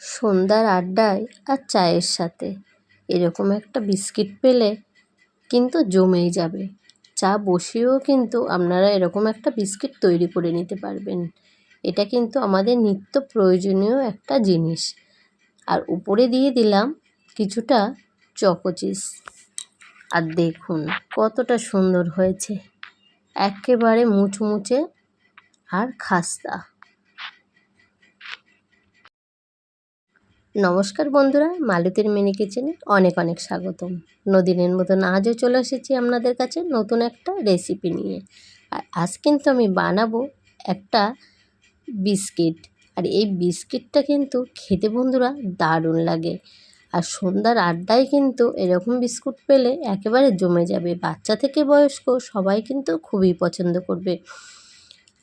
সন্ধ্যার আড্ডায় আর চায়ের সাথে। এরকম একটা বিস্কিট পেলে কিন্তু জমেই যাবে। চা বসিয়েও কিন্তু আপনারা এরকম একটা বিস্কিট তৈরি করে নিতে পারবেন। এটা কিন্তু আমাদের নিত্য প্রয়োজনীয় একটা জিনিস। আর উপরে দিয়ে দিলাম কিছুটা চকোচিস আর দেখুন কতটা সুন্দর হয়েছে। একেবারে মুচমুচে আর খাস্তা। নমস্কার বন্ধুরা, মালতীর মিনি কিচেনে অনেক অনেক স্বাগতম। নদিনের মতন আজও চলে এসেছি আপনাদের কাছে নতুন একটা রেসিপি নিয়ে। আর আজ কিন্তু আমি বানাবো একটা বিস্কিট। আর এই বিস্কিটটা কিন্তু খেতে বন্ধুরা দারুণ লাগে। আর সন্ধ্যার আড্ডায় কিন্তু এরকম বিস্কুট পেলে একেবারে জমে যাবে। বাচ্চা থেকে বয়স্ক সবাই কিন্তু খুবই পছন্দ করবে।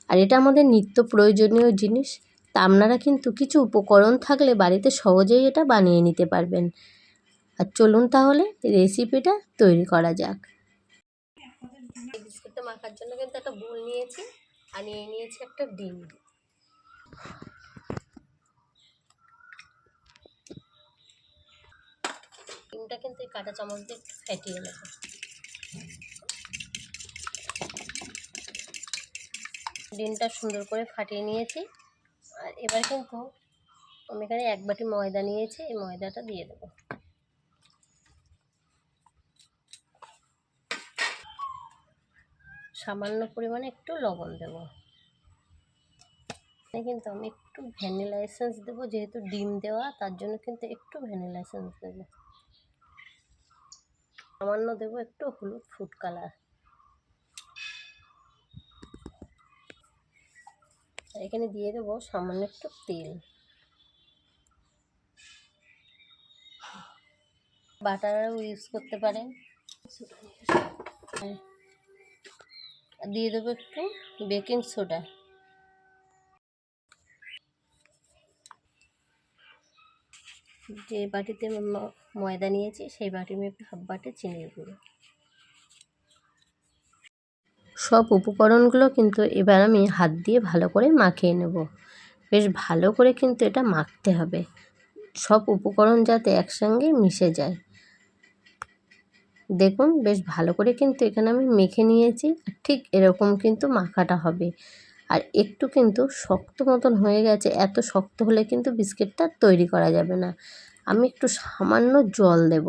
আর এটা আমাদের নিত্য প্রয়োজনীয় জিনিস। তা আপনারা কিন্তু কিছু উপকরণ থাকলে বাড়িতে সহজেই এটা বানিয়ে নিতে পারবেন। আর চলুন তাহলে রেসিপিটা তৈরি করা যাক। বিস্কুটটা মাখার জন্য কিন্তু একটা বোল নিয়েছি আর নিয়ে নিয়েছি একটা ডিম। ডিমটা কিন্তু এই কাঁটা চামচ দিয়ে একটু ফেটিয়ে নেব। ডিমটা সুন্দর করে ফাটিয়ে নিয়েছি। আর এবার কিন্তু আমি এখানে এক বাটি ময়দা নিয়েছি, এই ময়দাটা দিয়ে দেবো। সামান্য পরিমাণে একটু লবণ দেব। কিন্তু আমি একটু ভ্যানিলা এসেন্স দেবো, যেহেতু ডিম দেওয়া, তার জন্য কিন্তু একটু ভ্যানিলা এসেন্স দেবো। সামান্য দেবো একটু হলুদ ফুড কালার। এখানে দিয়ে দেবো সামান্য একটু তেল। বাটারও ইউজ করতে পারেন। দিয়ে দেবো একটু বেকিং সোডা। যে বাটিতে ময়দা নিয়েছি, সেই বাটি মেপে হাফ বাটি চিনির গুঁড়ো। সব উপকরণগুলো কিন্তু এবার আমি হাত দিয়ে ভালো করে মাখিয়ে নেব। বেশ ভালো করে কিন্তু এটা মাখতে হবে। সব উপকরণ যাতে একসঙ্গে মিশে যায়। দেখুন, বেশ ভালো করে কিন্তু এখানে আমি মেখে নিয়েছি। ঠিক এরকম কিন্তু মাখাটা হবে। আর একটু কিন্তু শক্ত মতন হয়ে গেছে, এত শক্ত হলে কিন্তু বিস্কিটটা তৈরি করা যাবে না। আমি একটু সামান্য জল দেব।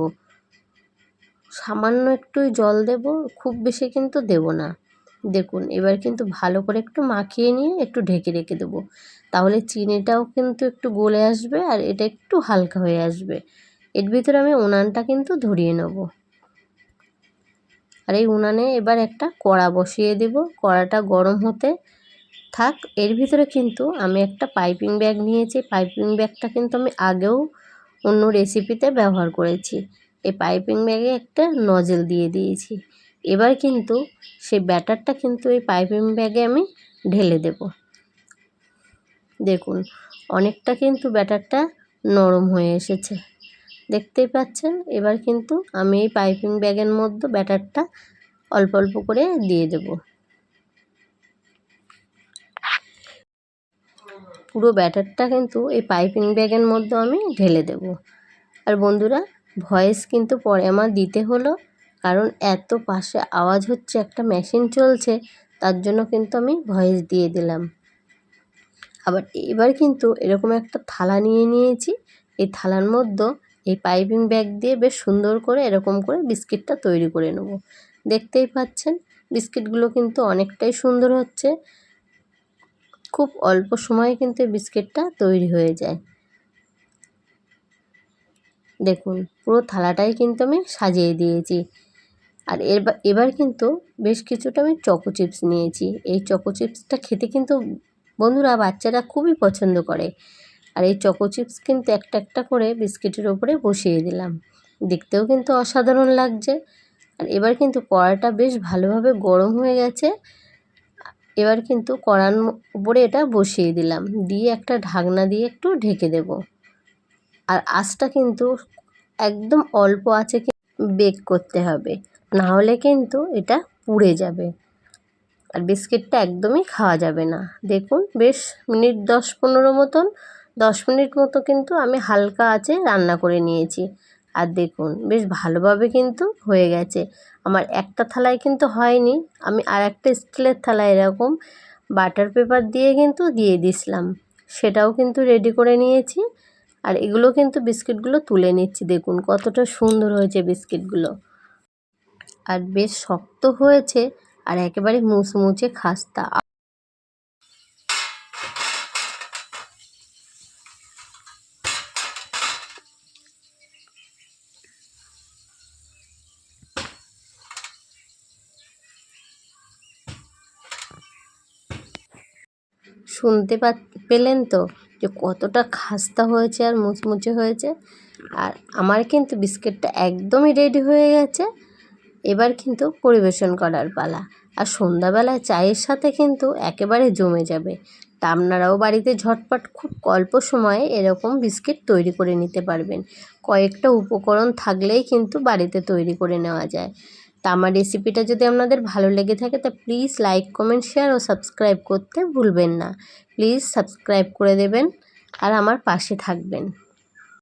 সামান্য একটুই জল দেব, খুব বেশি কিন্তু দেব না। দেখুন, এবার কিন্তু ভালো করে একটু মাখিয়ে নিয়ে একটু ঢেকে রেখে দেবো। তাহলে চিনিটাও কিন্তু একটু গলে আসবে আর এটা একটু হালকা হয়ে আসবে। এর ভিতরে আমি উনানটা কিন্তু ধরিয়ে নেব। আর এই উনানে এবার একটা কড়া বসিয়ে দেব। কড়াটা গরম হতে থাক। এর ভিতরে কিন্তু আমি একটা পাইপিং ব্যাগ নিয়েছি। পাইপিং ব্যাগটা কিন্তু আমি আগেও অন্য রেসিপিতে ব্যবহার করেছি। এই পাইপিং ব্যাগে একটা নজেল দিয়ে দিয়েছি। এবার কিন্তু সেই ব্যাটারটা কিন্তু এই পাইপিং ব্যাগে আমি ঢেলে দেব। দেখুন, অনেকটা কিন্তু ব্যাটারটা নরম হয়ে এসেছে। দেখতেই পাচ্ছেন, এবার কিন্তু আমি এই পাইপিং ব্যাগের মধ্যে ব্যাটারটা অল্প অল্প করে দিয়ে দেব। পুরো ব্যাটারটা কিন্তু এই পাইপিং ব্যাগের মধ্যে আমি ঢেলে দেব। আর বন্ধুরা, ভয়েস কিন্তু পরে আমার দিতে হলো। কারণ এত পাশে আওয়াজ হচ্ছে, একটা মেশিন চলছে, তার জন্য কিন্তু আমি ভয়েস দিয়ে দিলাম। আবার এবার কিন্তু এরকম একটা থালা নিয়ে নিয়েছি, এই থালার মধ্যে এই পাইপিং ব্যাগ দিয়ে বেশ সুন্দর করে এরকম করে বিস্কিটটা তৈরি করে নেব। দেখতেই পাচ্ছেন, বিস্কিটগুলো কিন্তু অনেকটাই সুন্দর হচ্ছে। খুব অল্প সময়ে কিন্তু বিস্কিটটা তৈরি হয়ে যায়। দেখুন, পুরো থালাটাই কিন্তু আমি সাজিয়ে দিয়েছি। আর এর এবার কিন্তু বেশ কিছুটা আমি চকো চিপস নিয়েছি। এই চকো চিপসটা খেতে কিন্তু বন্ধুরা, বাচ্চারা খুবই পছন্দ করে। আর এই চকো চিপস কিন্তু একটা একটা করে বিস্কিটের ওপরে বসিয়ে দিলাম। দেখতেও কিন্তু অসাধারণ লাগছে। আর এবার কিন্তু কড়াটা বেশ ভালোভাবে গরম হয়ে গেছে। এবার কিন্তু কড়ার উপরে এটা বসিয়ে দিলাম। দিয়ে একটা ঢাকনা দিয়ে একটু ঢেকে দেব। আর আঁচটা কিন্তু একদম অল্প আছে বেক করতে হবে। না হলে কিন্তু এটা পুড়ে যাবে। আর বিস্কিটটা একদমই খাওয়া যাবে না। দেখুন, বেশ মিনিট দশ পনেরো মতন, দশ মিনিট মতো কিন্তু আমি হালকা আছে রান্না করে নিয়েছি। আর দেখুন, বেশ ভালোভাবে কিন্তু হয়ে গেছে। আমার একটা থালায় কিন্তু হয়নি, আমি আর একটা স্টিলের থালায় এরকম বাটার পেপার দিয়ে কিন্তু দিয়ে দিছিলাম। সেটাও কিন্তু রেডি করে নিয়েছি। আর এগুলো কিন্তু বিস্কিটগুলো তুলে নিচ্ছি। দেখুন, কতটা সুন্দর হয়েছে বিস্কিটগুলো। আর বেশ শক্ত হয়েছে আর একেবারে মুচমুচে খাস্তা। শুনতে পা পেলেন তো যে কতটা খাস্তা হয়েছে আর মুচমুচে হয়েছে। আর আমার কিন্তু বিস্কিটটা একদমই রেডি হয়ে গেছে। এবার কিন্তু পরিবেশন করার পালা। আর সন্ধ্যাবেলায় চায়ের সাথে কিন্তু একেবারে জমে যাবে। তা আপনারাও বাড়িতে ঝটপট খুব অল্প সময়ে এরকম বিস্কিট তৈরি করে নিতে পারবেন। কয়েকটা উপকরণ থাকলেই কিন্তু বাড়িতে তৈরি করে নেওয়া যায়। তা আমার রেসিপিটা যদি আপনাদের ভালো লেগে থাকে, তা প্লিজ লাইক, কমেন্ট, শেয়ার ও সাবস্ক্রাইব করতে ভুলবেন না। প্লিজ সাবস্ক্রাইব করে দেবেন আর আমার পাশে থাকবেন।